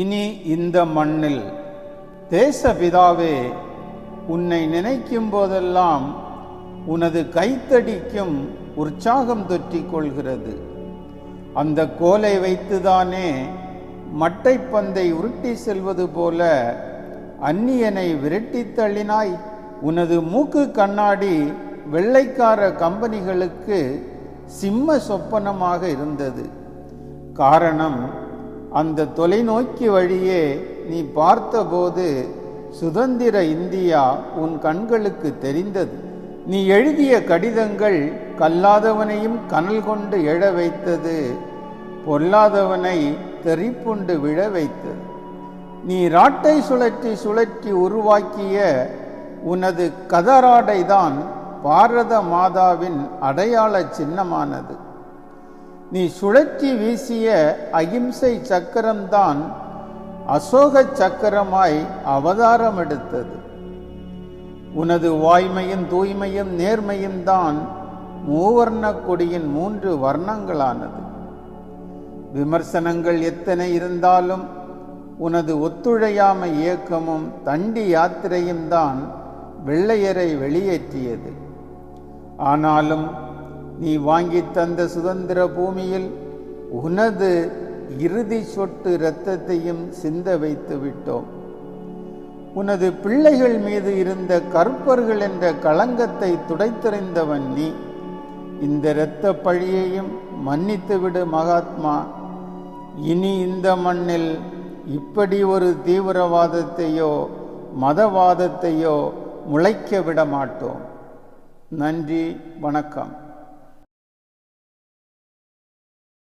இனி இந்த மண்ணில் தேசபிதாவே உன்னை நினைக்கும் போதெல்லாம் உனது கைத்தடிக்கும் உற்சாகம் தொற்றிக் கொள்கிறது. அந்த கோலை வைத்துதானே மட்டைப்பந்தை உருட்டி செல்வது போல அந்நியனை விரட்டித் தள்ளினாய். உனது மூக்கு கண்ணாடி வெள்ளைக்கார கம்பெனிகளுக்கு சிம்ம சொப்பனமாக இருந்தது. காரணம் அந்த தொலைநோக்கி வழியே நீ பார்த்தபோது சுதந்திர இந்தியா உன் கண்களுக்கு தெரிந்தது. நீ எழுதிய கடிதங்கள் கல்லாதவனையும் கனல் கொண்டு எழ வைத்தது பொல்லாதவனை தெரிப்புண்டு விழ வைத்தது. நீ ராட்டை சுழற்றி சுழற்றி உருவாக்கிய உனது கதராடைதான் பாரத மாதாவின் அடையாள சின்னமானது. நீ சுழற்றி வீசிய அகிம்சை சக்கரம்தான் அசோக சக்கரமாய் அவதாரம் எடுத்தது உனது வாய்மையும் தூய்மையும் நேர்மையும் தான் மூவர்ண கொடியின் மூன்று வர்ணங்களானது. விமர்சனங்கள் எத்தனை இருந்தாலும் உனது ஒத்துழையாமை இயக்கமும் தண்டி யாத்திரையும் தான் வெள்ளையரை வெளியேற்றியது. ஆனாலும் நீ வாங்கி தந்த சுதந்திர பூமியில் உனது இறுதி சொட்டு இரத்தத்தையும் சிந்த வைத்து விட்டோம். உனது பிள்ளைகள் மீது இருந்த கற்பர்கள் என்ற களங்கத்தை துடைத்தெறிந்தவன் நீ. இந்த இரத்த பழியையும் மன்னித்துவிடு மகாத்மா. இனி இந்த மண்ணில் இப்படி ஒரு தீவிரவாதத்தையோ மதவாதத்தையோ முளைக்க விட மாட்டோம் நன்றி வணக்கம்.